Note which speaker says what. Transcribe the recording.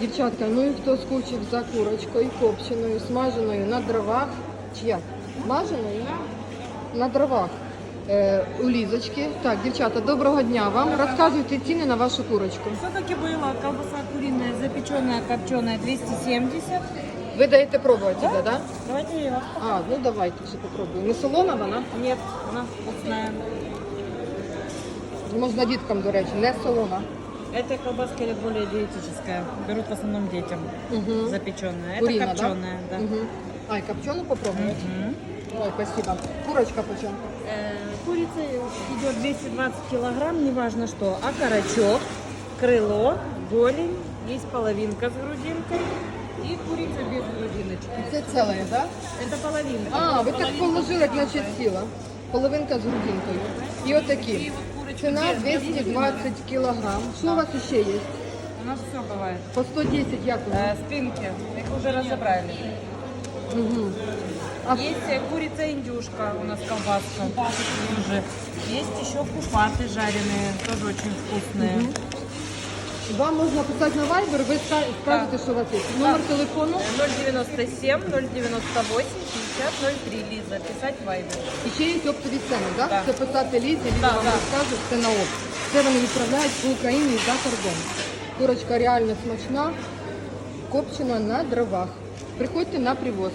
Speaker 1: Дівчатка, ну і хто скучив за курочкою копченою, смаженою на дровах, чи як? Смаженою? На дровах. Е, у Лізочки. Так, дівчата, доброго дня вам. Розказуйте ціни на вашу курочку.
Speaker 2: Все-таки было колбаса куриная, запеченная, копченая 270.
Speaker 1: Ви даєте пробувати, да? да?
Speaker 2: Давайте вас
Speaker 1: А, ну давайте вже попробуємо. Не солона вона?
Speaker 2: Нет, она вкусная.
Speaker 1: Можна діткам, до речі, не солона.
Speaker 2: Эта колбаска или более диетическая. Берут в основном детям.
Speaker 1: Угу.
Speaker 2: Запеченная. Это
Speaker 1: Куриная,
Speaker 2: копченая, да.
Speaker 1: Угу. А, і копчену попробувати?
Speaker 2: Мгм.
Speaker 1: Ой, спасибо. Курочка почем?
Speaker 2: Э, Курица идет 220 килограмм, неважно что. А карачок, крыло, голень, есть половинка с грудинкой и курица без грудиночки.
Speaker 1: Це ціле, так? Да?
Speaker 2: Это половинка.
Speaker 1: А, ви так
Speaker 2: Половинка
Speaker 1: положили, як наче ціла. Половинка з грудинкою. І отакі.
Speaker 2: И вот курочка
Speaker 1: Ціна
Speaker 2: без
Speaker 1: 220 кілограм. Що у вас ще є?
Speaker 2: У нас все бывает.
Speaker 1: По 110, як у вас?
Speaker 2: Э, спинки, их уже разобрали.
Speaker 1: Угу. А
Speaker 2: Есть э, курица-индюшка, у нас колбаска тоже. Есть еще купаты жареные, тоже очень вкусные.
Speaker 1: вам можна писати на Viber, ви скажете, що у вас є. Номер телефону.
Speaker 2: Э, 097 098 60 03 Лиза. Писать в Viber.
Speaker 1: І ще є оптові ціни, так?
Speaker 2: Так.
Speaker 1: Це писати Лізі, Ліза вам розкаже, це на опт. Це вони відправляють по Україні і за кордон. Курочка реально смачна, копчена на дровах. Приходьте на привоз.